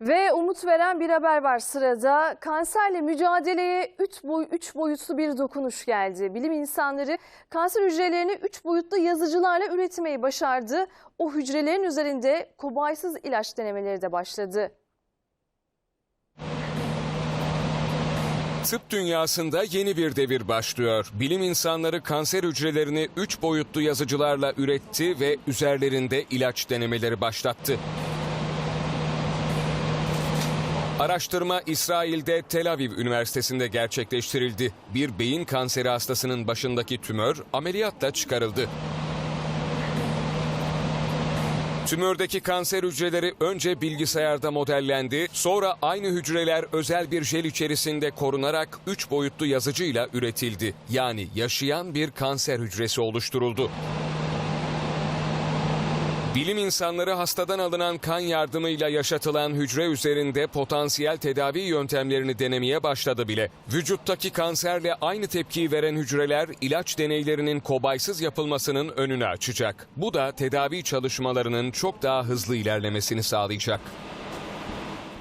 Ve umut veren bir haber var sırada. Kanserle mücadeleye 3 boy, üç boyutlu bir dokunuş geldi. Bilim insanları kanser hücrelerini 3 boyutlu yazıcılarla üretmeyi başardı. O hücrelerin üzerinde kobaysız ilaç denemeleri de başladı. Tıp dünyasında yeni bir devir başlıyor. Bilim insanları kanser hücrelerini 3 boyutlu yazıcılarla üretti ve üzerlerinde ilaç denemeleri başlattı. Araştırma İsrail'de Tel Aviv Üniversitesi'nde gerçekleştirildi. Bir beyin kanseri hastasının başındaki tümör ameliyatla çıkarıldı. Tümördeki kanser hücreleri önce bilgisayarda modellendi, sonra aynı hücreler özel bir jel içerisinde korunarak 3 boyutlu yazıcıyla üretildi. Yani yaşayan bir kanser hücresi oluşturuldu. Bilim insanları hastadan alınan kan yardımıyla yaşatılan hücre üzerinde potansiyel tedavi yöntemlerini denemeye başladı bile. Vücuttaki kanserle aynı tepkiyi veren hücreler ilaç deneylerinin kobaysız yapılmasının önünü açacak. Bu da tedavi çalışmalarının çok daha hızlı ilerlemesini sağlayacak.